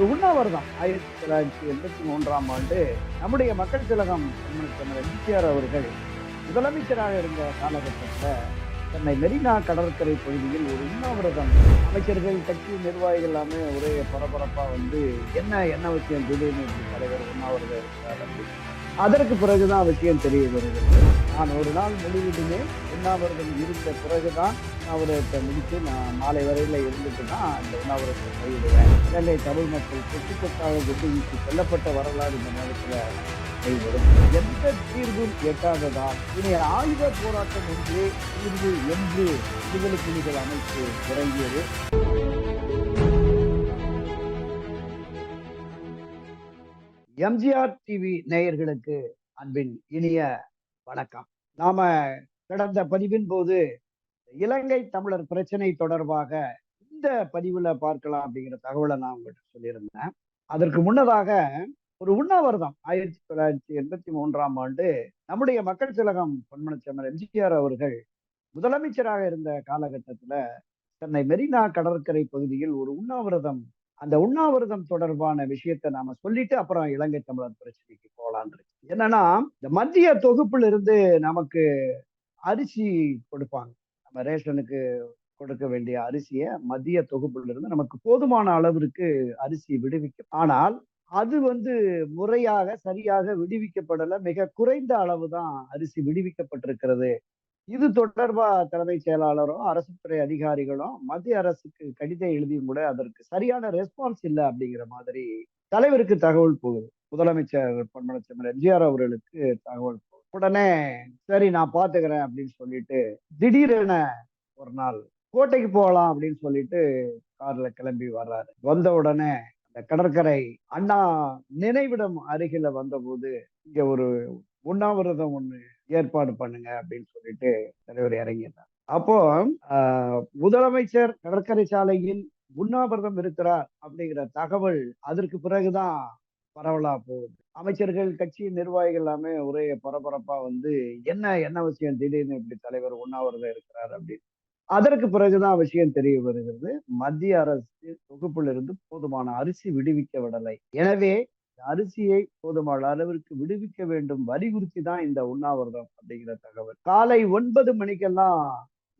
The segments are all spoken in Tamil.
ஒரு உண்ணாவிரதம் ஆயிரத்தி தொள்ளாயிரத்தி எண்பத்தி மூன்றாம் ஆண்டு நம்முடைய மக்கள் திலகம் எம்ஜிஆர் அவர்கள் முதலமைச்சராக இருந்த காலகட்டத்தில் சென்னை மெரினா கடற்கரை பகுதியில் ஒரு உண்ணாவிரதம் அமைச்சர்கள் கட்சி நிர்வாகிகள் எல்லாமே ஒரே பரபரப்பாக வந்து என்ன என்ன விஷயம் திடீர்னு தலைவர் உண்ணாவிரதம் இருக்கிறார் அப்படின்னு அதற்கு பிறகுதான் விஷயம் தெரிய வருகிறது. நான் ஒரு நாள் முழுவதுமே உண்ணாவிரதம் இருந்த பிறகுதான் உண்ணாவிரதத்தை முடித்து நான் மாலை வரையில் இருந்துட்டு தான் அந்த உண்ணாவிரதத்தை கைவிடுவேன். இலங்கை தமிழ் மக்கள் கொத்து கொத்தாக கொண்டு செல்லப்பட்ட வரலாறு இந்த நேரத்தில் கைவிடும். எந்த தீர்வும் எட்டாததால் இனி ஆயுத போராட்டம் ஒன்றே தீர்வு என்று விடுதலை புலிகள் அமைப்பு தொடங்கியது. எம்ஜிஆர் டிவி நேயர்களுக்கு அன்பின் இனிய வணக்கம். நாம கடந்த பதிவின் போது இலங்கை தமிழர் பிரச்சனை தொடர்பாக இந்த பதிவுல பார்க்கலாம் அப்படிங்கிற தகவலை நான் உங்கள்கிட்ட சொல்லியிருந்தேன். அதற்கு முன்னதாக ஒரு உண்ணாவிரதம் ஆயிரத்தி தொள்ளாயிரத்தி எண்பத்தி மூன்றாம் ஆண்டு நம்முடைய மக்கள் திலகம் பொன்மனச்செம்மல் எம்ஜிஆர் அவர்கள் முதலமைச்சராக இருந்த காலகட்டத்துல சென்னை மெரினா கடற்கரை பகுதியில் ஒரு உண்ணாவிரதம் அந்த உண்ணாவிரதம் தொடர்பான விஷயத்த நாம சொல்லிட்டு அப்புறம் இலங்கை தமிழர் பிரச்சனைக்கு போகலான் இருக்கு. என்னன்னா இந்த மத்திய தொகுப்புல இருந்து நமக்கு அரிசி கொடுப்பாங்க. நம்ம ரேஷனுக்கு கொடுக்க வேண்டிய அரிசியை மத்திய தொகுப்புல இருந்து நமக்கு போதுமான அளவிற்கு அரிசி விடுவிக்கும். ஆனால் அது வந்து முறையாக சரியாக விடுவிக்கப்படல மிக குறைந்த அளவு தான் அரிசி விடுவிக்கப்பட்டிருக்கிறது இது தொடர்பா தலைமை செயலாளரும் அரசு துறை அதிகாரிகளும் மத்திய அரசுக்கு கடிதம் எழுதியும் கூட அதற்கு சரியான ரெஸ்பான்ஸ் இல்லை அப்படிங்கிற மாதிரி தலைவருக்கு தகவல் போகுது. முதலமைச்சர் பொன்மனச்செம்மல் எம்ஜிஆர் அவர்களுக்கு தகவல் போகுது. உடனே சரி நான் பாத்துக்கிறேன் அப்படின்னு சொல்லிட்டு திடீரென ஒரு நாள் கோட்டைக்கு போகலாம் அப்படின்னு சொல்லிட்டு கார்ல கிளம்பி வர்றாரு. வந்த உடனே அந்த கடற்கரை அண்ணா நினைவிடம் அருகில வந்தபோது இங்க ஒரு உண்ணாவிரதம் ஒண்ணு ஏற்பாடு பண்ணுங்க அப்படின்னு சொல்லிட்டு தலைவர் இறங்கினார் அப்போ முதலமைச்சர் கடற்கரை சாலையில் உண்ணாவிரதம் இருக்கிறார் அப்படிங்கிற தகவல் அதற்கு பிறகுதான் பரவலா போகுது. அமைச்சர்கள் கட்சி நிர்வாகிகள் எல்லாமே ஒரே பரபரப்பா வந்து என்ன என்ன விஷயம் திடீர்னு இப்படி தலைவர் உண்ணாவிரதம் இருக்கிறார் அப்படின்னு. அதற்கு பிறகுதான் விஷயம் தெரிய வருகிறது. மத்திய அரசு தொகுப்பிலிருந்து போதுமான அரிசி விடுவிக்க விடலை. எனவே அரிசியை போதுமான அளவிற்கு விடுவிக்க வேண்டும். வலியுறுத்தி தான் இந்த உண்ணாவிரதம் அப்படிங்கிற தகவல். காலை ஒன்பது மணிக்கெல்லாம்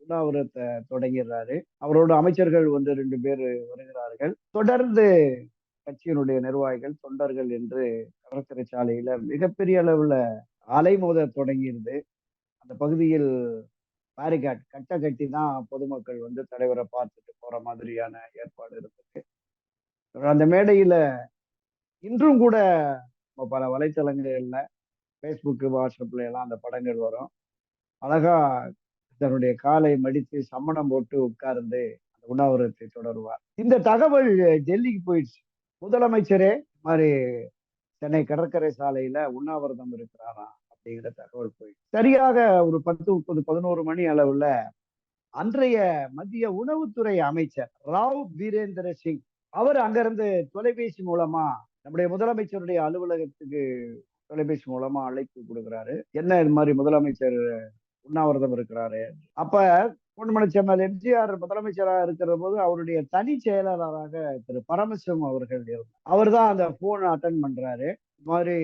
உண்ணாவிரதத்தை தொடங்கிடுறாரு. அவரோட அமைச்சர்கள் ஒன்று ரெண்டு பேர் வருகிறார்கள். தொடர்ந்து கட்சியினுடைய நிர்வாகிகள் தொண்டர்கள் என்று கடற்கரை சாலையில மிகப்பெரிய அளவுல அலைமோத தொடங்கியிருந்து அந்த பகுதியில் பேரிகாட் கட்ட கட்டி தான் பொதுமக்கள் வந்து தலைவரை பார்த்துட்டு போற மாதிரியான ஏற்பாடு இருந்தது அந்த மேடையில இன்றும் கூட பல வலைத்தளங்கள்ல ஃபேஸ்புக்கு வாட்ஸ்அப்ல எல்லாம் அந்த படங்கள் வரும். அழகா தன்னுடைய காலை மடித்து சம்மணம் போட்டு உட்கார்ந்து அந்த உண்ணாவிரத்தை தொடருவார். இந்த தகவல் டெல்லிக்கு போயிடுச்சு. முதலமைச்சரே மாதிரி சென்னை கடற்கரை சாலையில உண்ணாவிரதம் இருக்கிறாராம் அப்படிங்கிற தகவல் போயிடுச்சு. சரியாக ஒரு பத்து முப்பது பதினோரு மணி அளவுல அன்றைய மத்திய உணவுத்துறை அமைச்சர் ராவ் வீரேந்திர சிங் அவர் அங்கிருந்து தொலைபேசி மூலமா நம்முடைய முதலமைச்சருடைய அலுவலகத்துக்கு தொலைபேசி மூலமா அழைப்பு கொடுக்குறாரு. என்ன இது மாதிரி முதலமைச்சர் உண்ணாவிரதம் இருக்கிறாரு? அப்ப பொன்மனச்செம்மல் எம்ஜிஆர் முதலமைச்சராக இருக்கிற போது அவருடைய தனி செயலாளராக திரு பரமசிவம் அவர்கள் இருந்தார். அவர் தான் அந்த போன் அட்டன் பண்றாரு. இது மாதிரி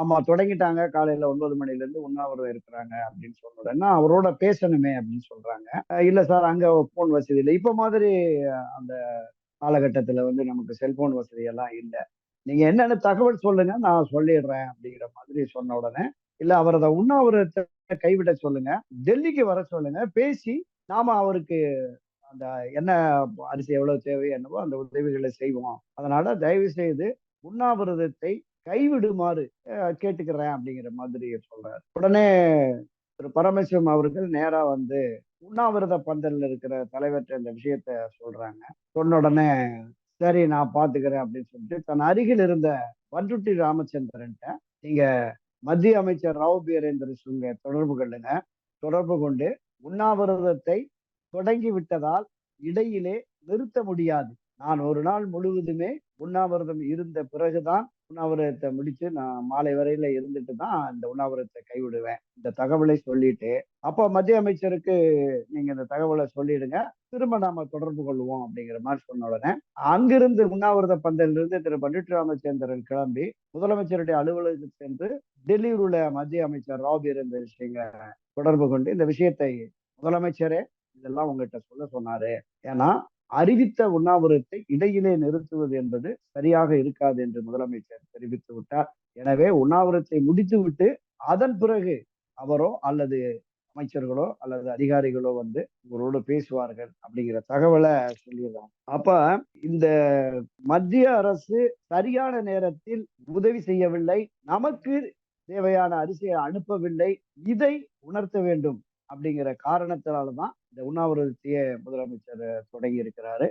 ஆமா தொடங்கிட்டாங்க. காலையில ஒன்பது மணில இருந்து உண்ணாவிரதம் இருக்கிறாங்க அப்படின்னு சொன்னோடனா அவரோட பேசணுமே அப்படின்னு சொல்றாங்க. இல்ல சார் அங்க போன் வசதி இல்லை. இப்ப மாதிரி அந்த காலகட்டத்துல வந்து நமக்கு செல்போன் வசதி எல்லாம் இல்லை. நீங்க என்னென்ன தகவல் சொல்லுங்க நான் சொல்லிடுறேன் அப்படிங்கிற மாதிரி சொன்ன உடனே இல்ல அதை உண்ணாவிரதத்தை கைவிட சொல்லுங்க டெல்லிக்கு வர சொல்லுங்க பேசி நாம அவருக்கு அந்த என்ன அரிசி எவ்வளவு தேவை என்னவோ அந்த உதவிகளை செய்வோம். அதனால தயவு செய்து உண்ணாவிரதத்தை கைவிடுமாறு கேட்டுக்கிறேன் அப்படிங்கிற மாதிரி சொல்றாரு. உடனே திரு பரமேஸ்வரம் அவர்கள் நேரா வந்து உண்ணாவிரத பந்தல்ல இருக்கிற தலைவர்கிட்ட இந்த விஷயத்த சொல்றாங்க. சொன்ன உடனே சரி நான் பாத்துக்கிறேன் அப்படின்னு சொல்லிட்டு தன் அருகில் இருந்த பன்ருட்டி ராமச்சந்திரன்ட்ட நீங்க மத்திய அமைச்சர் ராவ் பீரேந்திர சிங்க தொடர்பு கொள்ளுங்க. தொடர்பு கொண்டு உண்ணாவிரதத்தை தொடங்கி விட்டதால் இடையிலே நிறுத்த முடியாது. நான் ஒரு நாள் முழுவதுமே உண்ணாவிரதம் இருந்த பிறகுதான் உண்ணாவிரதத்தை முடிச்சு நான் மாலை வரையில இருந்துட்டு தான் இந்த உண்ணாவிரதத்தை கைவிடுவேன். இந்த தகவலை சொல்லிட்டு அப்போ மத்திய அமைச்சருக்கு நீங்க இந்த தகவலை சொல்லிடுங்க. திரும்ப நாம தொடர்பு கொள்வோம் அப்படிங்கிற மாதிரி சொன்ன உடனே அங்கிருந்து உண்ணாவிரத பந்தலிருந்து திரு பண்டிட் ராமச்சந்திரன் கிளம்பி முதலமைச்சருடைய அலுவலகத்துக்கு சென்று டெல்லியில் உள்ள மத்திய அமைச்சர் ராவ் வீரேந்தர் சிங்கை தொடர்பு கொண்டு இந்த விஷயத்தை முதலமைச்சரே இதெல்லாம் உங்ககிட்ட சொல்ல சொன்னாரு. ஏன்னா அறிவித்த உண்ணாவிரத்தை இடையிலே நிறுத்துவது என்பது சரியாக இருக்காது என்று முதலமைச்சர் தெரிவித்து விட்டார். எனவே உண்ணாவிரத்தை முடித்துவிட்டு அதன் பிறகு அவரோ அல்லது அமைச்சர்களோ அல்லது அதிகாரிகளோ வந்து இவரோடு பேசுவார்கள் அப்படிங்கிற தகவலை சொல்லிடுறாங்க அப்ப இந்த மத்திய அரசு சரியான நேரத்தில் உதவி செய்யவில்லை நமக்கு தேவையான அரிசியை அனுப்பவில்லை இதை உணர்த்த வேண்டும் அப்படிங்கிற காரணத்தினாலதான் இந்த உண்ணாவிரதத்தையே முதலமைச்சர் தொடங்கி இருக்கிறாரு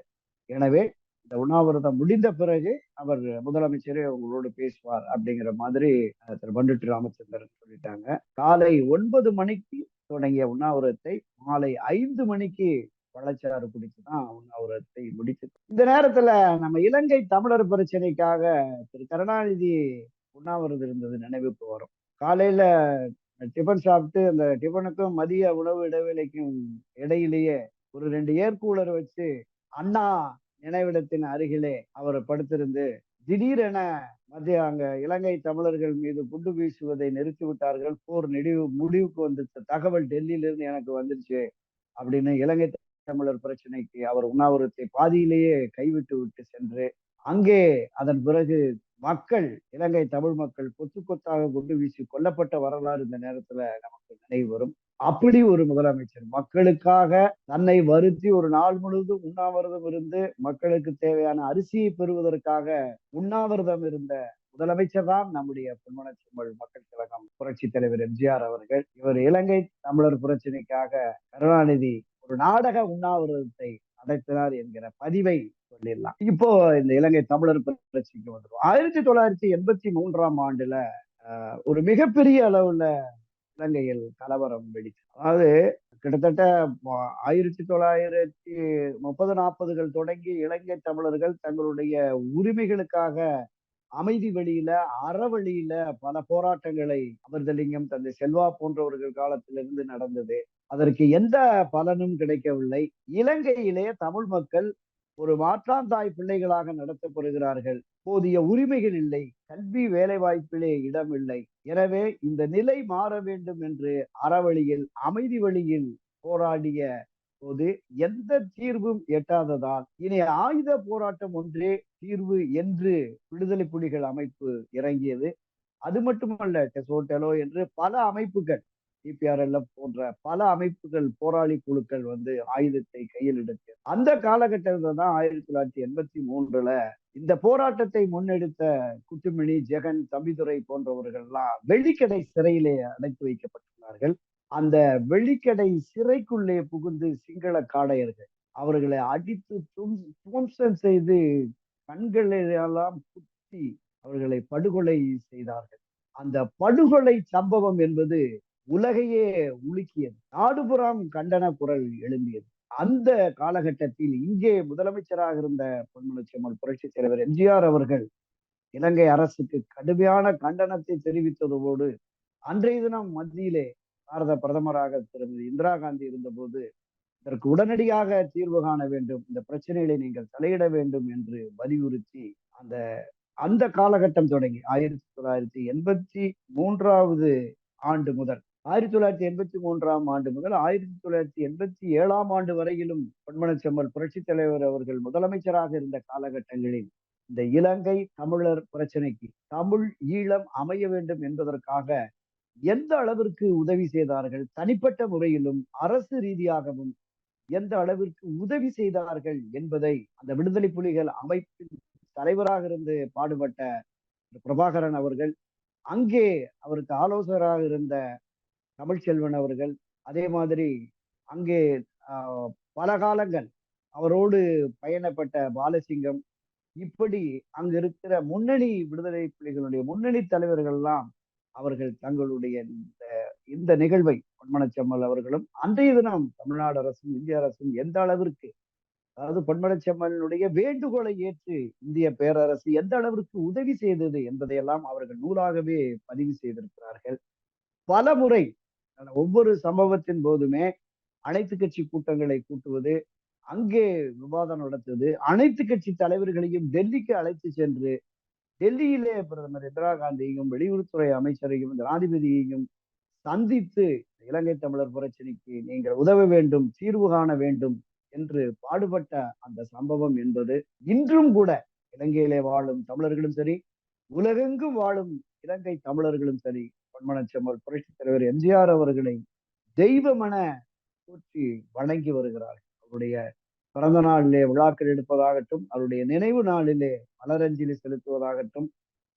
எனவே இந்த உண்ணாவிரதம் முடிந்த பிறகு அவர் முதலமைச்சரே உங்களோடு பேசுவார் அப்படிங்கிற மாதிரி திரு பண்டுட்டு ராமச்சந்திரன் சொல்லிட்டாங்க. காலை ஒன்பது மணிக்கு தொடங்கிய உண்ணாவிரதத்தை மாலை ஐந்து மணிக்கு வளச்சாறு பிடிச்சு தான் உண்ணாவிரதத்தை முடிச்சு இந்த நேரத்துல நம்ம இலங்கை தமிழர் பிரச்சனைக்காக திரு கருணாநிதி உண்ணாவிரதம் இருந்தது நினைவுக்கு வரும். காலையில டிஃபன் சாப்பிட்டு அந்த டிஃபனுக்கும் மதிய உணவு இடைவேளைக்கும் இடையிலேயே ஒரு ரெண்டு ஏர்கூலர் வச்சு அண்ணா நினைவிடத்தின் அருகிலே அவர் படுத்திருந்து திடீரென மத்திய அங்க இலங்கை தமிழர்கள் மீது குண்டு வீசுவதை நிறுத்தி விட்டார்கள். போர் நெடிவு முடிவுக்கு வந்துச்சு தகவல் டெல்லியிலிருந்து எனக்கு வந்துருச்சு அப்படின்னு இலங்கை தமிழர் பிரச்சனைக்கு அவர் உண்ணாவிரத்தை பாதியிலேயே கைவிட்டு விட்டு சென்று அங்கே அதன் பிறகு மக்கள் இலங்கை தமிழ் மக்கள் கொத்து கொத்தாக குண்டு வீசி கொல்லப்பட்ட வரலாறு இந்த நேரத்துல நமக்கு நினைவு வரும். அப்படி ஒரு முதலமைச்சர் மக்களுக்காக தன்னை வருத்தி ஒரு நாள் முழுவதும் உண்ணாவிரதம் இருந்து மக்களுக்கு தேவையான அரிசியை பெறுவதற்காக உண்ணாவிரதம் இருந்த முதலமைச்சர் தான் நம்முடைய பொன்மனச்செம்மல் மக்கள் கழகம் புரட்சி தலைவர் எம்ஜிஆர் அவர்கள். இவர் இலங்கை தமிழர் பிரச்சனைக்காக கருணாநிதி ஒரு நாடக உண்ணாவிரதத்தை நடத்தினார் என்கிற பதிவை சொல்லிடலாம் இப்போ இந்த இலங்கை தமிழர் பிரச்சனைக்கு வந்துடும் ஆயிரத்தி தொள்ளாயிரத்தி எண்பத்தி மூன்றாம் ஆண்டுல ஒரு மிகப்பெரிய அளவுல இலங்கையில் கலவரம் வெடிச்சு அதாவது கிட்டத்தட்ட ஆயிரத்தி தொள்ளாயிரத்தி முப்பது நாற்பதுகள் தொடங்கி இலங்கை தமிழர்கள் தங்களுடைய உரிமைகளுக்காக அமைதி வழியில அறவழியில பல போராட்டங்களை அமிர்தலிங்கம் தந்தை செல்வா போன்றவர்கள் காலத்திலிருந்து நடந்தது. அதற்கு எந்த பலனும் கிடைக்கவில்லை. இலங்கையிலே தமிழ் மக்கள் ஒரு மாற்றாந்தாய் பிள்ளைகளாக நடத்தப்படுகிறார்கள். போதிய உரிமைகள் இல்லை. கல்வி வேலை வாய்ப்பிலே இடம் இல்லை எனவே இந்த நிலை மாற வேண்டும் என்று அறவழியில் அமைதி வழியில் போராடிய போது எந்த தீர்வும் எட்டாததால் இனி ஆயுத போராட்டம் ஒன்றே தீர்வு என்று விடுதலை புலிகள் அமைப்பு இறங்கியது. அது மட்டுமல்ல டெசோட்டலோ என்று பல அமைப்புகள் டிபிஆர்எல்எஃப் போன்ற பல அமைப்புகள் போராளி குழுக்கள் வந்து ஆயுதத்தை கையில் எடுத்து அந்த காலகட்டத்தில் தான் ஆயிரத்தி தொள்ளாயிரத்தி எண்பத்தி மூன்றுல இந்த போராட்டத்தை முன்னெடுத்த குட்டுமணி ஜெகன் தம்பிதுரை போன்றவர்கள்லாம் வெள்ளிக்கடை சிறையிலே அடைத்து வைக்கப்பட்டுள்ளார்கள். அந்த வெள்ளிக்கடை சிறைக்குள்ளே புகுந்து சிங்கள காடையர்கள் அவர்களை அடித்து துவம்சம் செய்து கண்களெல்லாம் குத்தி அவர்களை படுகொலை செய்தார்கள். அந்த படுகொலை சம்பவம் என்பது உலகையே உலுக்கியது. நாடுபுறம் கண்டன குரல் எழும்பியது. அந்த காலகட்டத்தில் இங்கே முதலமைச்சராக இருந்த பொன்முனச்செம்மல் புரட்சி தலைவர் எம்ஜிஆர் அவர்கள் இலங்கை அரசுக்கு கடுமையான கண்டனத்தை தெரிவித்ததோடு அன்றைய தினம் மத்தியிலே பாரத பிரதமராக திருமதி இந்திரா காந்தி இருந்தபோது இதற்கு உடனடியாக தீர்வு காண வேண்டும் இந்த பிரச்சனைகளை நீங்கள் தலையிட வேண்டும் என்று வலியுறுத்தி அந்த அந்த காலகட்டம் தொடங்கி ஆயிரத்தி தொள்ளாயிரத்தி எண்பத்தி மூன்றாவது ஆண்டு முதல் ஆயிரத்தி தொள்ளாயிரத்தி எண்பத்தி மூன்றாம் ஆண்டு முதல் ஆயிரத்தி தொள்ளாயிரத்தி எண்பத்தி ஏழாம் ஆண்டு வரையிலும் பொன்மனச்செம்மல் புரட்சி தலைவர் அவர்கள் முதலமைச்சராக இருந்த காலகட்டங்களில் இந்த இலங்கை தமிழர் பிரச்சனைக்கு தமிழ் ஈழம் அமைய வேண்டும் என்பதற்காக எந்த அளவிற்கு உதவி செய்தார்கள்? தனிப்பட்ட முறையிலும் அரசு ரீதியாகவும் எந்த அளவிற்கு உதவி செய்தார்கள் என்பதை அந்த விடுதலை புலிகள் அமைப்பின் தலைவராக இருந்து பாடுபட்ட பிரபாகரன் அவர்கள் அங்கே அவருக்கு ஆலோசகராக இருந்த தமிழ்ச்செல்வன் அவர்கள் அதே மாதிரி அங்கே பல காலங்கள் அவரோடு பயணப்பட்ட பாலசிங்கம் இப்படி அங்கு இருக்கிற முன்னணி விடுதலை புலிகளுடைய முன்னணி தலைவர்கள்லாம் அவர்கள் தங்களுடைய இந்த இந்த நிகழ்வை பொன்மனச்செம்மல் அவர்களும் அன்றைய தினம் தமிழ்நாடு அரசும் இந்திய அரசும் எந்த அளவிற்கு அதாவது பொன்மனச்செம்மலினுடைய வேண்டுகோளை ஏற்று இந்திய பேரரசு எந்த அளவிற்கு உதவி செய்தது என்பதையெல்லாம் அவர்கள் நூலாகவே பதிவு செய்திருக்கிறார்கள். பல முறை ஒவ்வொரு சம்பவத்தின் போதுமே அனைத்து கட்சி கூட்டங்களை கூட்டுவது அங்கே விவாதம் நடத்துவது அனைத்து கட்சி தலைவர்களையும் டெல்லிக்கு அழைத்து சென்று டெல்லியிலே பிரதமர் இந்திரா காந்தியையும் வெளியுறவுத்துறை அமைச்சரையும் ஜனாதிபதியையும் சந்தித்து இலங்கை தமிழர் பிரச்சனைக்கு நீங்கள் உதவ வேண்டும் தீர்வு காண வேண்டும் என்று பாடுபட்ட அந்த சம்பவம் என்பது இன்றும் கூட இலங்கையிலே வாழும் தமிழர்களும் சரி உலகெங்கும் வாழும் இலங்கை தமிழர்களும் சரி பொன்மனச்செம்மல் புரட்சி தலைவர் எம்ஜிஆர் அவர்களை தெய்வமென போற்றி வணங்கி வருகிறார்கள் அவருடைய பிறந்த நாளிலே விழாக்கள் எடுப்பதாகட்டும் அவருடைய நினைவு நாளிலே மலரஞ்சலி செலுத்துவதாகட்டும்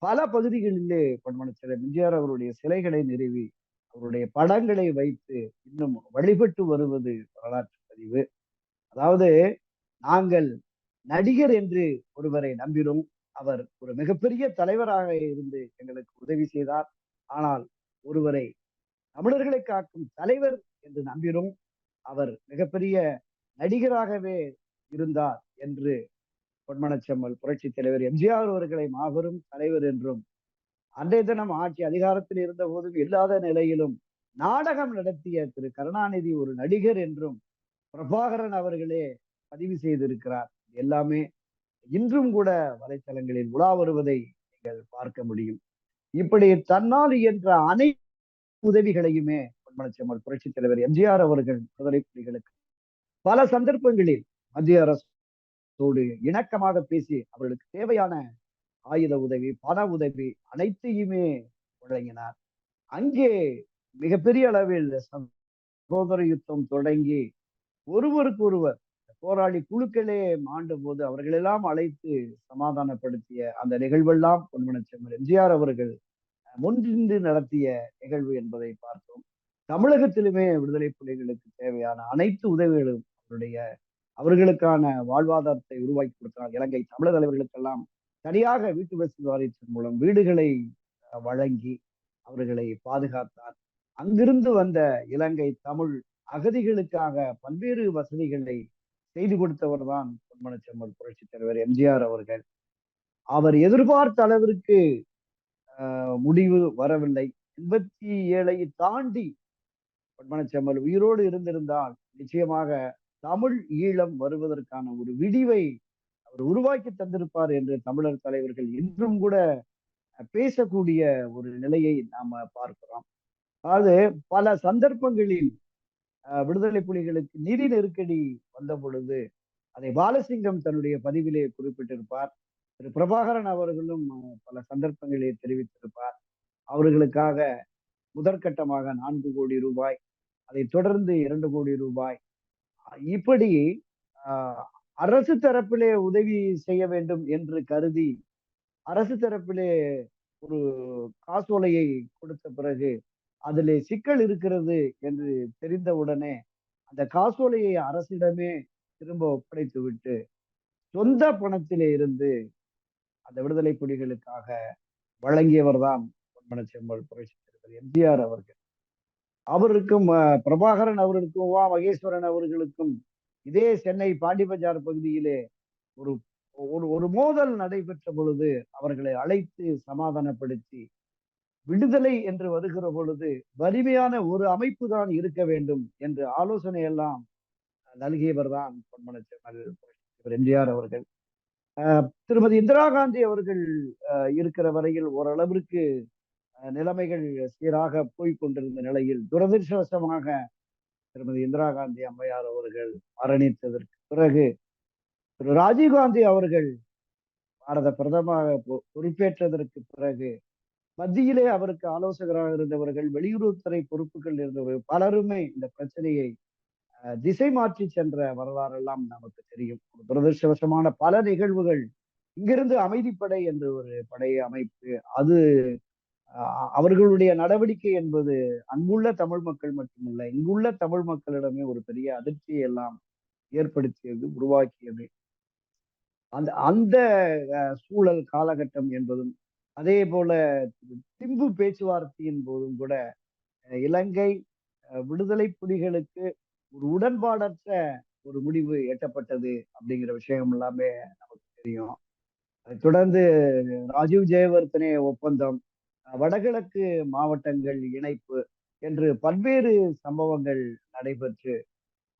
பல பகுதிகளிலே பொன்மனச்செல்வம் எம்ஜிஆர் அவருடைய சிலைகளை நிறுவி அவருடைய படங்களை வைத்து இன்னும் வழிபட்டு வருவது வரலாற்று பதிவு. அதாவது நாங்கள் நடிகர் என்று ஒருவரை நம்பினோம். அவர் ஒரு மிகப்பெரிய தலைவராக இருந்து எங்களுக்கு உதவி செய்தார். ஆனால் ஒருவரை தமிழர்களை காக்கும் தலைவர் என்று நம்பினோம் அவர் மிகப்பெரிய நடிகராகவே இருந்தார் என்று பொன்மனச்செம்மல் புரட்சி தலைவர் எம்ஜிஆர் அவர்களை மாபெரும் தலைவர் என்றும் அன்றைய தினம் ஆட்சி அதிகாரத்தில் இருந்த போதும் இல்லாத நிலையிலும் நாடகம் நடத்திய திரு கருணாநிதி ஒரு நடிகர் என்றும் பிரபாகரன் அவர்களே பதிவு செய்திருக்கிறார். எல்லாமே இன்றும் கூட வலைத்தளங்களில் உலா வருவதை நீங்கள் பார்க்க முடியும். இப்படி தன்னால் என்ற அனைத்து உதவிகளையுமே பொன்மனச்செம்மல் புரட்சி தலைவர் எம்ஜிஆர் அவர்கள் விடுதலை புலிகளுக்கு பல சந்தர்ப்பங்களில் மத்திய அரசோடு இணக்கமாக பேசி அவர்களுக்கு தேவையான ஆயுத உதவி பண உதவி அனைத்தையுமே வழங்கினார். அங்கே மிகப்பெரிய அளவில் சகோதர யுத்தம் தொடங்கி ஒருவருக்கு ஒருவர் போராளி குழுக்களே மாண்டும் போது அவர்களெல்லாம் அழைத்து சமாதானப்படுத்திய அந்த நிகழ்வெல்லாம் பொன்மனச்செம்மல் எம்ஜிஆர் அவர்கள் முன்னின்று நடத்திய நிகழ்வு என்பதை பார்த்தோம். தமிழகத்திலுமே விடுதலை புலிகளுக்கு தேவையான அனைத்து உதவிகளும் அவருடைய அவர்களுக்கான வாழ்வாதாரத்தை உருவாக்கி கொடுத்தார் இலங்கை தமிழர் தலைவர்களுக்கெல்லாம் தனியாக வீட்டு வசதி வாரியத்தின் மூலம் வீடுகளை வழங்கி அவர்களை பாதுகாத்தார். அங்கிருந்து வந்த இலங்கை தமிழ் அகதிகளுக்காக பல்வேறு வசதிகளை செய்து கொடுத்தவர் தான் பொன்மனச்செம்மல் புரட்சி தலைவர் எம்ஜிஆர் அவர்கள். அவர் எதிர்பார்த்த அளவிற்கு முடிவு வரவில்லை. எண்பத்தி ஏழை தாண்டி பொன்மனச்செம்மல் உயிரோடு இருந்திருந்தால் நிச்சயமாக தமிழ் ஈழம் வருவதற்கான ஒரு விடிவை அவர் உருவாக்கி தந்திருப்பார் என்று தமிழர் தலைவர்கள் இன்றும் கூட பேசக்கூடிய ஒரு நிலையை நாம பார்க்கிறோம். அதாவது பல சந்தர்ப்பங்களில் விடுதலை புலிகளுக்கு நிதி நெருக்கடி வந்த பொழுது அதை பாலசிங்கம் தன்னுடைய பதிவிலே குறிப்பிட்டிருப்பார். திரு. பிரபாகரன் அவர்களும் பல சந்தர்ப்பங்களில் தெரிவித்திருப்பார். அவர்களுக்காக முதற்கட்டமாக நான்கு கோடி ரூபாய் அதை தொடர்ந்து இரண்டு கோடி ரூபாய். இப்படி அரசு தரப்பிலே உதவி செய்ய வேண்டும் என்று கருதி அரசு தரப்பிலே ஒரு காசோலையை கொடுத்த பிறகு அதிலே சிக்கல் இருக்கிறது என்று தெரிந்தவுடனே அந்த காசோலையை அரசிடமே திரும்ப ஒப்படைத்து விட்டு சொந்த பணத்திலே இருந்து அந்த விடுதலை புலிகளுக்காக வழங்கியவர் தான் பொன்மனச்செம்மல் புரட்சி தலைவர் எம்ஜிஆர் அவர்கள். அவருக்கும் பிரபாகரன் அவர்களுக்கும் வா மகேஸ்வரன் அவர்களுக்கும் இதே சென்னை பாண்டிபஜார் பகுதியிலே ஒரு ஒரு ஒரு மோதல் நடைபெற்ற பொழுது அவர்களை அழைத்து சமாதானப்படுத்தி விடுதலை என்று வருகிற பொழுது வலிமையான ஒரு அமைப்பு தான் இருக்க வேண்டும் என்று ஆலோசனை எல்லாம் நல்கியவர் தான் பொன்மனச்செம்மல் எம்ஜிஆர் அவர்கள். திருமதி இந்திரா காந்தி அவர்கள் இருக்கிற வரையில் ஓரளவிற்கு நிலைமைகள் சீராக போய்கொண்டிருந்த நிலையில் துரதிருஷ்டவசமாக திருமதி இந்திரா காந்தி அம்மையார் அவர்கள் மரணித்ததற்கு பிறகு திரு ராஜீவ்காந்தி அவர்கள் பாரத பிரதமாக பொறுப்பேற்றதற்கு பிறகு மத்தியிலே அவருக்கு ஆலோசகராக இருந்தவர்கள் வெளியுறவுத்துறை பொறுப்புகள் இருந்தவர்கள் பலருமே இந்த பிரச்சனையை திசை மாற்றி சென்ற வரலாறெல்லாம் நமக்கு தெரியும். துரதிருஷ்டவசமான பல நிகழ்வுகள் இங்கிருந்து அமைதிப்படை என்று ஒரு படை அமைப்பு அது அவர்களுடைய நடவடிக்கை என்பது அங்குள்ள தமிழ் மக்கள் மட்டுமல்ல இங்குள்ள தமிழ் மக்களிடமே ஒரு பெரிய அதிர்ச்சியை எல்லாம் ஏற்படுத்தியது உருவாக்கியது. அந்த அந்த சூழல் காலகட்டம் என்பதும் அதே போல திம்பு பேச்சுவார்த்தையின் போதும் கூட இலங்கை விடுதலை புலிகளுக்கு ஒரு உடன்பாடற்ற ஒரு முடிவு எட்டப்பட்டது அப்படிங்கிற விஷயம் எல்லாமே நமக்கு தெரியும். அதை தொடர்ந்து ராஜீவ் ஜெயவர்த்தனே ஒப்பந்தம் வடகிழக்கு மாவட்டங்கள் இணைப்பு என்று பல்வேறு சம்பவங்கள் நடைபெற்று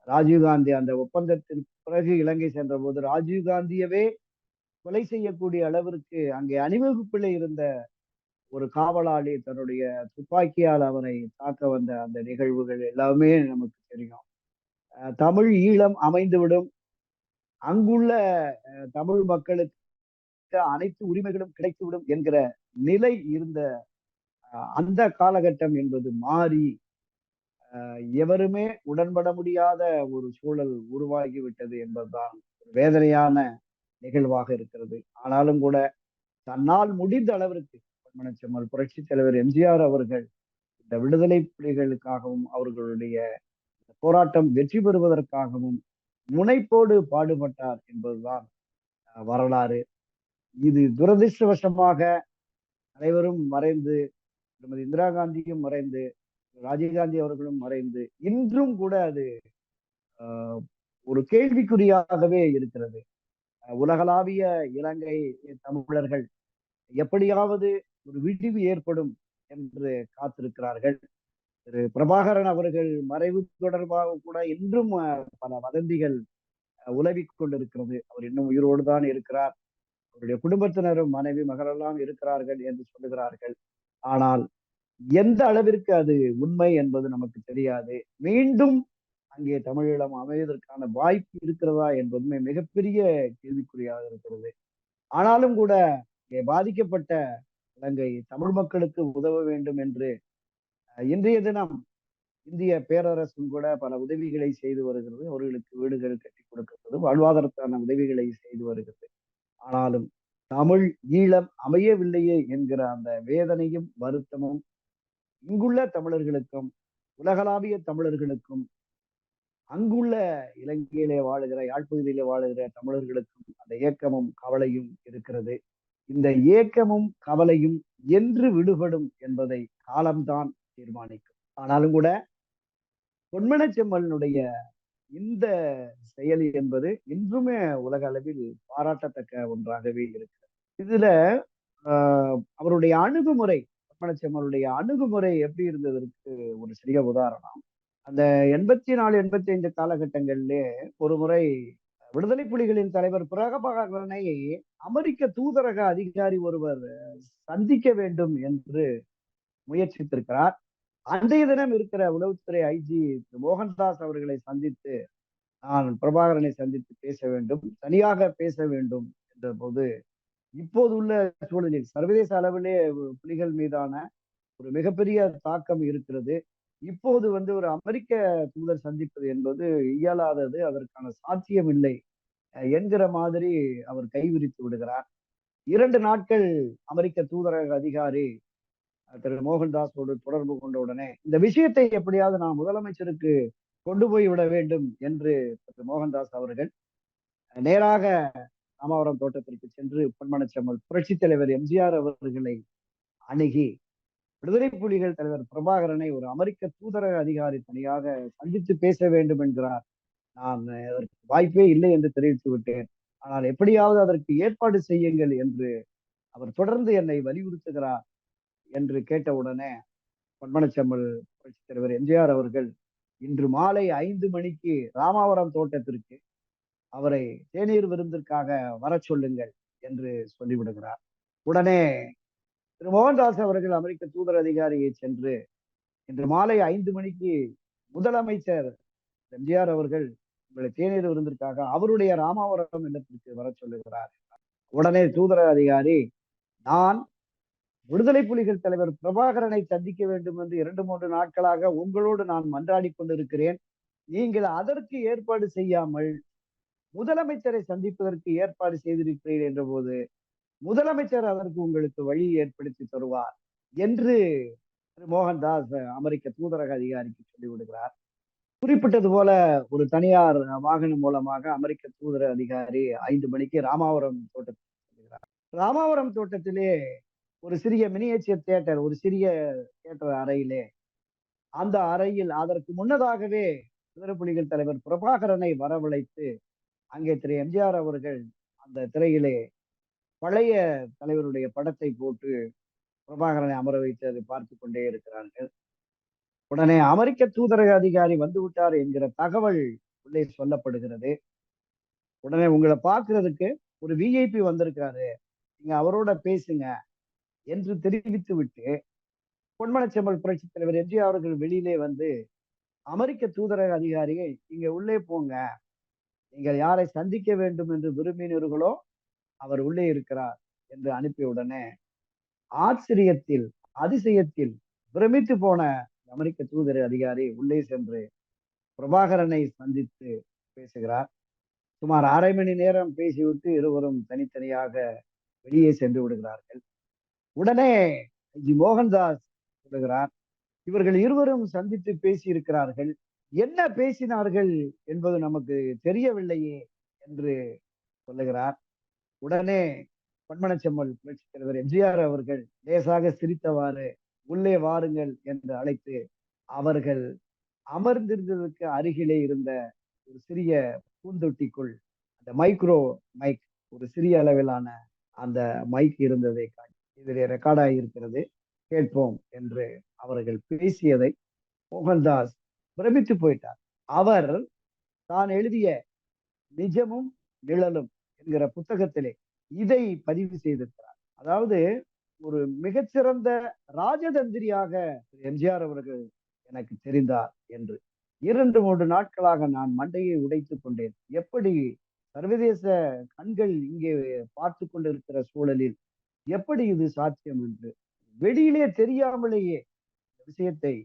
ராஜீவ்காந்தி அந்த ஒப்பந்தத்தின் பிறகு இலங்கை சென்ற போது ராஜீவ்காந்தியவே கொலை செய்யக்கூடிய அளவிற்கு அங்கே அணிவகுப்பில் இருந்த ஒரு காவலாளி தன்னுடைய துப்பாக்கியால் அவரை தாக்க வந்த அந்த நிகழ்வுகள் எல்லாமே நமக்கு தெரியும். தமிழ் ஈழம் அமைந்துவிடும். அங்குள்ள தமிழ் மக்களுக்கு அனைத்து உரிமைகளும் கிடைத்துவிடும் என்கிற நிலை இருந்த அந்த காலகட்டம் என்பது மாறி எவருமே உடன்பட முடியாத ஒரு சூழல் உருவாகிவிட்டது என்பதுதான் ஒரு வேதனையான நிகழ்வாக இருக்கிறது. ஆனாலும் கூட தன்னால் முடிந்த அளவிற்கு பொன்மனச்செம்மல் புரட்சி தலைவர் எம்ஜிஆர் அவர்கள் இந்த விடுதலை புலிகளுக்காகவும் அவர்களுடைய போராட்டம் வெற்றி பெறுவதற்காகவும் முனைப்போடு பாடுபட்டார் என்பதுதான் வரலாறு. இது துரதிருஷ்டவசமாக அனைவரும் மறைந்து திருமதி இந்திரா காந்தியும் மறைந்து ராஜீவ்காந்தி அவர்களும் மறைந்து இன்றும் கூட அது ஆஹ், ஒரு கேள்விக்குறியாகவே இருக்கிறது. உலகளாவிய இலங்கை தமிழர்கள் எப்படியாவது ஒரு விடிவு ஏற்படும் என்று காத்திருக்கிறார்கள். திரு பிரபாகரன் அவர்கள் மறைவு தொடர்பாக கூட இன்றும் பல வதந்திகள் உலவிக் கொண்டிருக்கிறது. அவர் இன்னும் உயிரோடு தான் இருக்கிறார். அவருடைய குடும்பத்தினரும் மனைவி மகளெல்லாம் இருக்கிறார்கள் என்று சொல்லுகிறார்கள். ஆனால் எந்த அளவிற்கு அது உண்மை என்பது நமக்கு தெரியாது. மீண்டும் அங்கே தமிழீழம் அமைவதற்கான வாய்ப்பு இருக்கிறதா என்பதுமே மிகப்பெரிய கேள்விக்குறியாக இருக்கிறது. ஆனாலும் கூட இங்கே பாதிக்கப்பட்ட இலங்கை தமிழ் மக்களுக்கு உதவ வேண்டும் என்று இன்றைய தினம் இந்திய பேரரசும் கூட பல உதவிகளை செய்து வருகிறது. அவர்களுக்கு வீடுகள் கட்டி கொடுக்கிறது. வாழ்வாதாரத்தான உதவிகளை செய்து வருகிறது. ஆனாலும் தமிழ் ஈழம் அமையவில்லையே என்கிற அந்த வேதனையும் வருத்தமும் இங்குள்ள தமிழர்களுக்கும் உலகளாவிய தமிழர்களுக்கும் அங்குள்ள இலங்கையிலே வாழுகிற யாழ்ப்பகுதியிலே வாழுகிற தமிழர்களுக்கும் அந்த ஏக்கமும் கவலையும் இருக்கிறது. இந்த ஏக்கமும் கவலையும் என்று விடுபடும் என்பதை காலம்தான் தீர்மானிக்கும். ஆனாலும் கூட பொன்மனச்செம்மலினுடைய இந்த செயலி என்பது இன்றுமே உலக அளவில் பாராட்டத்தக்க ஒன்றாகவே இருக்கிறது. இதுல ஆஹ், அவருடைய அணுகுமுறை பொன்மனச்செம்மலுடைய அணுகுமுறை எப்படி இருந்ததற்கு ஒரு சிறிய உதாரணம். அந்த எண்பத்தி நாலு எண்பத்தி ஐந்து காலகட்டங்களிலே ஒரு முறை விடுதலை புலிகளின் தலைவர் பிரகபாகரனை அமெரிக்க தூதரக அதிகாரி ஒருவர் சந்திக்க வேண்டும் என்று முயற்சித்திருக்கிறார். அன்றைய தினம் இருக்கிற உளவுத்துறை ஐஜி மோகன்தாஸ் அவர்களை சந்தித்து நான் பிரபாகரனை சந்தித்து பேச வேண்டும் தனியாக பேச வேண்டும் என்ற போது இப்போது உள்ள சூழலில் சர்வதேச அளவிலே புலிகள் மீதான ஒரு மிகப்பெரிய தாக்கம் இருக்கிறது. இப்போது வந்து ஒரு அமெரிக்க தூதர் சந்திப்பது என்பது இயலாதது அதற்கான சாத்தியம் இல்லை என்கிற மாதிரி அவர் கைவிரித்து விடுகிறார். இரண்டு நாட்கள் அமெரிக்க தூதரக அதிகாரி திரு மோகன்தாஸோடு தொடர்பு கொண்ட உடனே இந்த விஷயத்தை எப்படியாவது நான் முதலமைச்சருக்கு கொண்டு போய் விட வேண்டும் என்று திரு மோகன்தாஸ் அவர்கள் நேராக ராமாவரம் தோட்டத்திற்கு சென்று பொன்மனச்செம்மல் புரட்சித் தலைவர் எம்ஜிஆர் அவர்களை அணுகி விடுதலை புலிகள் தலைவர் பிரபாகரனை ஒரு அமெரிக்க தூதரக அதிகாரி தனியாக சந்தித்து பேச வேண்டும் என்கிறார். நான் அதற்கு வாய்ப்பே இல்லை என்று தெரிவித்து விட்டேன். ஆனால் எப்படியாவது அதற்கு ஏற்பாடு செய்யுங்கள் என்று அவர் தொடர்ந்து என்னை வலியுறுத்துகிறார். என்று கேட்டவுடனே பன்மனச்செம்மல் புரட்சி தலைவர் எம்ஜிஆர் அவர்கள் இன்று மாலை ஐந்து மணிக்கு ராமாவரம் தோட்டத்திற்கு அவரை தேநீர் விருந்திற்காக வரச் சொல்லுங்கள் என்று சொல்லிவிடுகிறார். உடனே திரு மோகன்தாஸ் அவர்கள் அமெரிக்க தூதர் அதிகாரியை சென்று இன்று மாலை ஐந்து மணிக்கு முதலமைச்சர் எம்ஜிஆர் அவர்கள் உங்களை தேநீர் விருந்திற்காக அவருடைய ராமாவரம் இல்லத்திற்கு வர சொல்லுகிறார். உடனே தூதர அதிகாரி நான் விடுதலை புலிகள் தலைவர் பிரபாகரனை சந்திக்க வேண்டும் என்று இரண்டு மூன்று நாட்களாக உங்களோடு நான் மன்றாடி கொண்டிருக்கிறேன். நீங்கள் அதற்கு ஏற்பாடு செய்யாமல் முதலமைச்சரை சந்திப்பதற்கு ஏற்பாடு செய்திருக்கிறீர்கள் என்ற போது முதலமைச்சர் அதற்கு உங்களுக்கு வழி ஏற்படுத்தி தருவார் என்று திரு. மோகன்தாஸ் அமெரிக்க தூதரக அதிகாரிக்கு சொல்லிவிடுகிறார் குறிப்பிட்டது போல ஒரு தனியார் வாகனம் மூலமாக அமெரிக்க தூதர அதிகாரி ஐந்து மணிக்கு ராமாவரம் தோட்டத்தில் ராமாவரம் தோட்டத்திலே ஒரு சிறிய மினியேச்சர் தியேட்டர் ஒரு சிறிய தியேட்டர் அறையிலே. அந்த அறையில் அதற்கு முன்னதாகவே விடுதலை தலைவர் பிரபாகரனை வரவழைத்து அங்கே திரு எம்ஜிஆர் அவர்கள் அந்த திரையிலே பழைய தலைவருடைய படத்தை போட்டு பிரபாகரனை அமர வைத்து அதை பார்த்து கொண்டே இருக்கிறார்கள். உடனே அமெரிக்க தூதரக அதிகாரி வந்து விட்டார் என்கிற தகவல் உள்ளே சொல்லப்படுகிறது. உடனே உங்களை பார்க்கறதுக்கு ஒரு விஐபி வந்திருக்காரு. நீங்க அவரோட பேசுங்க. என்று தெரிவித்துவிட்டு பொன்மனச்செம்மல் புரட்சி தலைவர் எம்ஜிஆர் அவர்கள் வெளியிலே வந்து அமெரிக்க தூதரக அதிகாரியை இங்க உள்ளே போங்க. நீங்கள் யாரை சந்திக்க வேண்டும் என்று விரும்பினீர்களோ அவர் உள்ளே இருக்கிறார் என்று அனுப்பிய உடனே ஆச்சரியத்தில் அதிசயத்தில் பிரமித்து போன அமெரிக்க தூதர அதிகாரி உள்ளே சென்று பிரபாகரனை சந்தித்து பேசுகிறார். சுமார் அரை மணி நேரம் பேசிவிட்டு இருவரும் தனித்தனியாக வெளியே சென்று விடுகிறார்கள். உடனே ஜி. மோகன்தாஸ் சொல்லுகிறார் இவர்கள் இருவரும் சந்தித்து பேசி இருக்கிறார்கள் என்ன பேசினார்கள் என்பது நமக்கு தெரியவில்லையே என்று சொல்லுகிறார். உடனே பன்மனச்செம்மல் புரட்சி தலைவர் எம்ஜிஆர் அவர்கள் லேசாக சிரித்தவாறு உள்ளே வாருங்கள் என்று அழைத்து அவர்கள் அமர்ந்திருந்ததற்கு அருகிலே இருந்த ஒரு சிறிய பூந்தொட்டிக்குள் அந்த மைக்ரோ மைக் ஒரு சிறிய அளவிலான அந்த மைக் இருந்ததை காட்டி இதில் ரெக்கார்டாகி இருக்கிறது கேட்போம் என்று அவர்கள் பேசியதை மோகன்தாஸ் பிரமித்து போயிட்டார். அவர் தான் எழுதிய நிஜமும் நிழலும் என்கிற புத்தகத்திலே இதை பதிவு செய்திருக்கிறார். அதாவது ஒரு மிகச்சிறந்த ராஜதந்திரியாக எம்ஜிஆர் அவர்கள் எனக்கு தெரிந்தார் என்று. இரண்டு மூன்று நாட்களாக நான் மண்டையை உடைத்துக் கொண்டேன். எப்படி சர்வதேச கண்கள் இங்கே பார்த்து கொண்டிருக்கிற சூழலில் எப்படி இது சாத்தியம் என்று வெளியிலே தெரியாமலேயே விஷயத்தை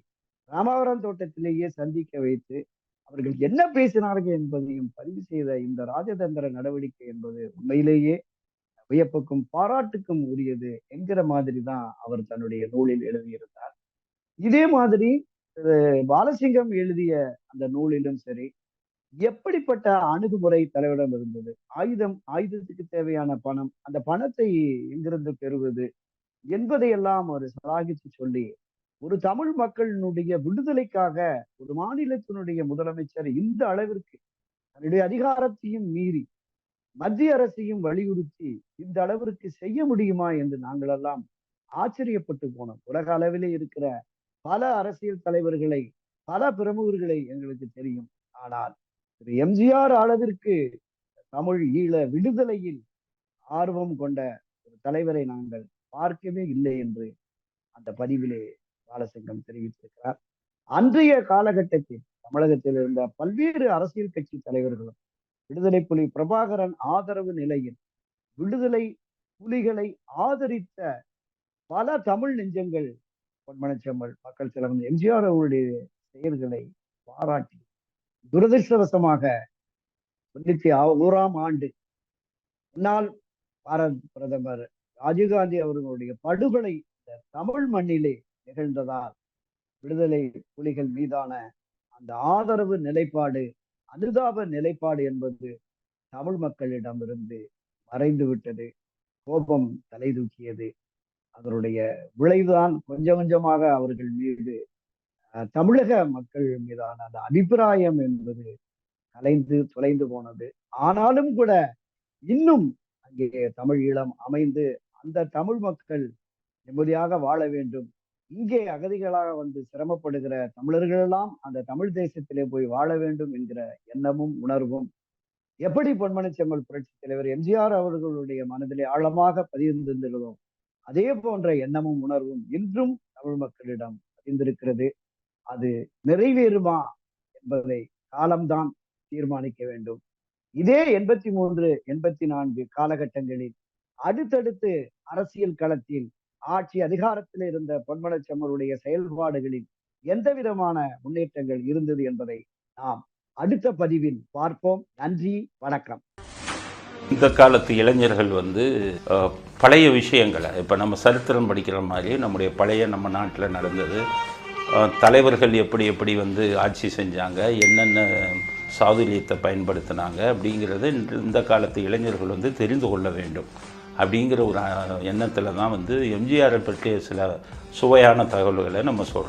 ராமாவரம் தோட்டத்திலேயே சந்திக்க வைத்து அவர்கள் என்ன பேசினார்கள் என்பதையும் பதிவு செய்த இந்த ராஜதந்திர நடவடிக்கை என்பது உண்மையிலேயே வியப்புக்கும் பாராட்டுக்கும் உரியது என்கிற மாதிரி தான் அவர் தன்னுடைய நூலில் எழுதியிருந்தார். இதே மாதிரி பாலசிங்கம் எழுதிய அந்த நூலிலும் சரி எப்படிப்பட்ட அணுகுமுறை தலைவரிடம் இருந்தது? ஆயுதம் ஆயுதத்துக்கு தேவையான பணம் அந்த பணத்தை எங்கிருந்து பெறுவது? என்பதையெல்லாம் அவர் சலாகித்து சொல்லி ஒரு தமிழ் மக்களினுடைய விடுதலைக்காக ஒரு மாநிலத்தினுடைய முதலமைச்சர் இந்த அளவிற்கு தன்னுடைய அதிகாரத்தையும் மீறி மத்திய அரசையும் வலியுறுத்தி இந்த அளவிற்கு செய்ய முடியுமா என்று நாங்கள் எல்லாம் ஆச்சரியப்பட்டு போனோம். உலக அளவிலே இருக்கிற பல அரசியல் தலைவர்களை பல பிரமுகர்களை எங்களுக்கு தெரியும். ஆனால் திரு எம்ஜிஆர் அளவிற்கு தமிழ் ஈழ விடுதலையில் ஆர்வம் கொண்ட ஒரு தலைவரை நாங்கள் பார்க்கவே இல்லை என்று அந்த பதிவிலே பாலசிங்கம் தெரிவித்திருக்கிறார். அன்றைய காலகட்டத்தில் தமிழகத்தில் இருந்த பல்வேறு அரசியல் கட்சி தலைவர்களும் விடுதலை புலி பிரபாகரன் ஆதரவு நிலையில் விடுதலை புலிகளை ஆதரித்த பல தமிழ் நெஞ்சங்கள் பொன்மனச்செம்மல் மக்கள் சிலவங்க எம்ஜிஆர் அவருடைய செயல்களை பாராட்டி துரதிருஷ்டவசமாக தொண்ணூத்தி ஓராம் ஆண்டு. முன்னாள் பாரத் பிரதமர் ராஜீவ்காந்தி அவர்களுடைய படுகொலை தமிழ் மண்ணிலே நிகழ்ந்ததால் விடுதலை புலிகள் மீதான அந்த ஆதரவு நிலைப்பாடு அனுதாப நிலைப்பாடு என்பது தமிழ் மக்களிடமிருந்து மறைந்து விட்டது. கோபம் தலை தூக்கியது. அதனுடைய விளைவுதான் கொஞ்சம் கொஞ்சமாக அவர்கள் மீது தமிழக மக்கள் மீதான அந்த அபிப்பிராயம் என்பது கலைந்து தொலைந்து போனது. ஆனாலும் கூட இன்னும் அங்கே தமிழ் ஈழம் அமைந்து அந்த தமிழ் மக்கள் நிம்மதியாக வாழ வேண்டும். இங்கே அகதிகளாக வந்து சிரமப்படுகிற தமிழர்களெல்லாம் அந்த தமிழ் தேசத்திலே போய் வாழ வேண்டும் என்கிற எண்ணமும் உணர்வும் எப்படி பொன்மனச்செம்மல் புரட்சி தலைவர் எம்ஜிஆர் அவர்களுடைய மனதிலே ஆழமாக பதிந்திருந்ததோ அதே போன்ற எண்ணமும் உணர்வும் இன்றும் தமிழ் மக்களிடம் பதிந்திருக்கிறது. அது நிறைவேறுமா என்பதை காலம்தான் தீர்மானிக்க வேண்டும். இதே எண்பத்தி மூன்று எண்பத்தி நான்கு காலகட்டங்களில் அடுத்தடுத்து அரசியல் களத்தில் ஆட்சி அதிகாரத்தில் இருந்த பொன்மலச்சம்மருடைய செயல்பாடுகளில் எந்த விதமான முன்னேற்றங்கள் இருந்தது என்பதை நாம் அடுத்த பதிவில் பார்ப்போம். நன்றி வணக்கம். இந்த காலத்து இளைஞர்கள் வந்து பழைய விஷயங்களை இப்போ நம்ம சரித்திரம் படிக்கிற மாதிரி நம்முடைய பழைய நம்ம நாட்டில் நடந்தது. தலைவர்கள் எப்படி எப்படி வந்து ஆட்சி செஞ்சாங்க என்னென்ன சாதுரியத்தை பயன்படுத்தினாங்க அப்படிங்கிறது இந்த காலத்து இளைஞர்கள் வந்து தெரிந்து கொள்ள வேண்டும். அப்படிங்கிற ஒரு எண்ணத்தில் தான் வந்து எம்ஜிஆரை பற்றிய சில சுவையான தகவல்களை நம்ம சொல்கிறோம்